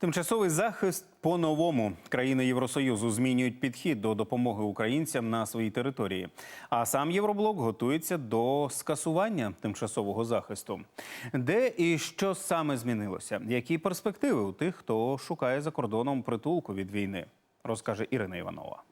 Тимчасовий захист по-новому. Країни Євросоюзу змінюють підхід до допомоги українцям на своїй території. А сам Євроблок готується до скасування тимчасового захисту. Де і що саме змінилося? Які перспективи у тих, хто шукає за кордоном притулку від війни? Розкаже Ірина Іванова.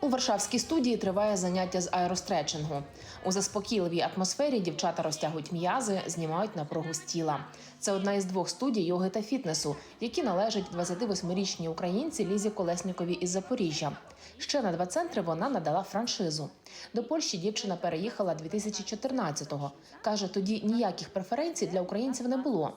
У Варшавській студії триває заняття з аеростретчингу. У заспокійливій атмосфері дівчата розтягують м'язи, знімають напругу з тіла. Це одна із двох студій йоги та фітнесу, які належать 28-річній українці Лізі Колесніковій із Запоріжжя. Ще на два центри вона надала франшизу. До Польщі дівчина переїхала 2014-го. Каже, тоді ніяких преференцій для українців не було.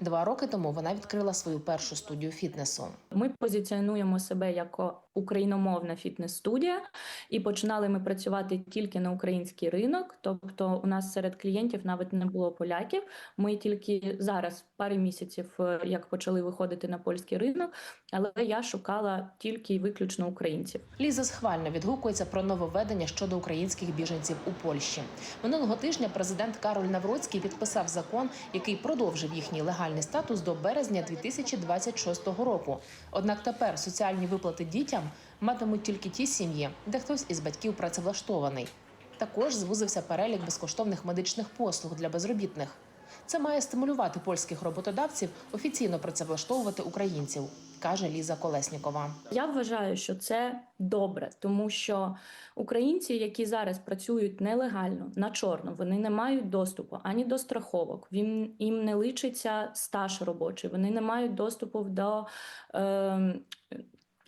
Два роки тому вона відкрила свою першу студію фітнесу. Ми позиціонуємо себе як україномовна фітнес-студія, і починали ми працювати тільки на український ринок. Тобто, у нас серед клієнтів навіть не було поляків. Ми тільки зараз, пару місяців, е, як почали виходити на польський ринок, але я шукала тільки і виключно українців. Ліза схвально відгукується про нововведення щодо українських біженців у Польщі. Минулого тижня президент Кароль Навроцький підписав закон, який продовжив їхній легальний статус до березня 2026 року. Однак тепер соціальні виплати дітям матимуть тільки ті сім'ї, де хтось із батьків працевлаштований. Також звузився перелік безкоштовних медичних послуг для безробітних. Це має стимулювати польських роботодавців офіційно працевлаштовувати українців, каже Ліза Колеснікова. Я вважаю, що це добре, тому що українці, які зараз працюють нелегально на чорно, вони не мають доступу ані до страховок. Він їм не личиться стаж робочий, вони не мають доступу до. Е,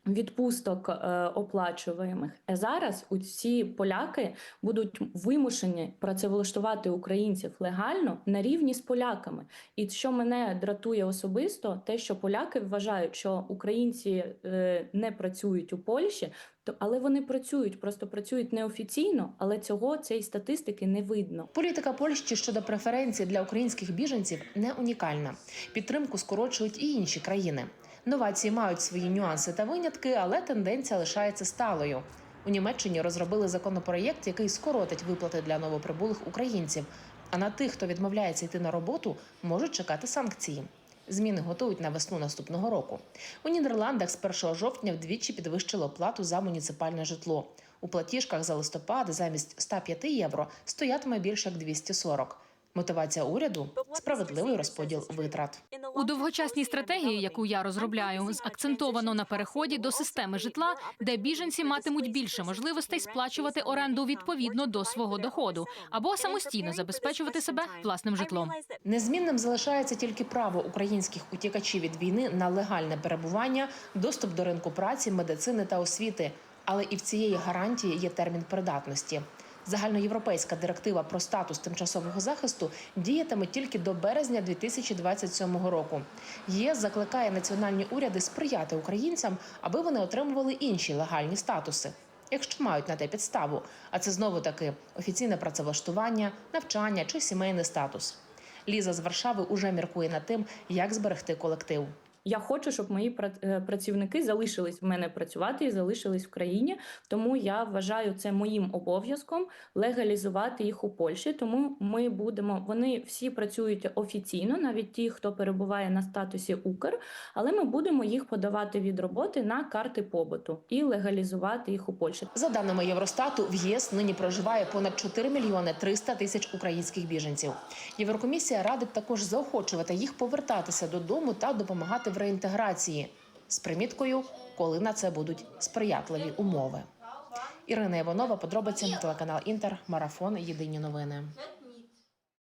Відпусток е, оплачуваємих. А зараз усі поляки будуть вимушені працевлаштувати українців легально на рівні з поляками. І що мене дратує особисто, те, що поляки вважають, що українці е, не працюють у Польщі, але вони працюють, просто працюють неофіційно, але цього цієї статистики не видно. Політика Польщі щодо преференцій для українських біженців не унікальна. Підтримку скорочують і інші країни. Новації мають свої нюанси та винятки, але тенденція лишається сталою. У Німеччині розробили законопроєкт, який скоротить виплати для новоприбулих українців. А на тих, хто відмовляється йти на роботу, можуть чекати санкції. Зміни готують на весну наступного року. У Нідерландах з 1 жовтня вдвічі підвищили плату за муніципальне житло. У платіжках за листопад замість 105 євро стоятиме більше як 240. Мотивація уряду справедливий розподіл витрат. У довгочасній стратегії, яку я розробляю, закцентовано на переході до системи житла, де біженці матимуть більше можливостей сплачувати оренду відповідно до свого доходу або самостійно забезпечувати себе власним житлом. Незмінним залишається тільки право українських утікачів від війни на легальне перебування, доступ до ринку праці, медицини та освіти. Але і в цієї гарантії є термін придатності. Загальноєвропейська директива про статус тимчасового захисту діятиме тільки до березня 2027 року. ЄС закликає національні уряди сприяти українцям, аби вони отримували інші легальні статуси, якщо мають на те підставу. А це знову таки офіційне працевлаштування, навчання чи сімейний статус. Ліза з Варшави уже міркує над тим, як зберегти колектив. Я хочу, щоб мої е, працівники залишились в мене працювати і залишились в країні. Тому я вважаю це моїм обов'язком легалізувати їх у Польщі. Тому ми будемо. Вони всі працюють офіційно, навіть ті, хто перебуває на статусі Укр, але ми будемо їх подавати від роботи на карти побуту і легалізувати їх у Польщі. За даними Євростату, в ЄС нині проживає понад 4 мільйони 300 тисяч українських біженців. Єврокомісія радить також заохочувати їх повертатися додому та допомагати в реінтеграції з приміткою, коли на це будуть сприятливі умови. Ірина Іванова, подробиці телеканал Інтер, марафон. Єдині новини.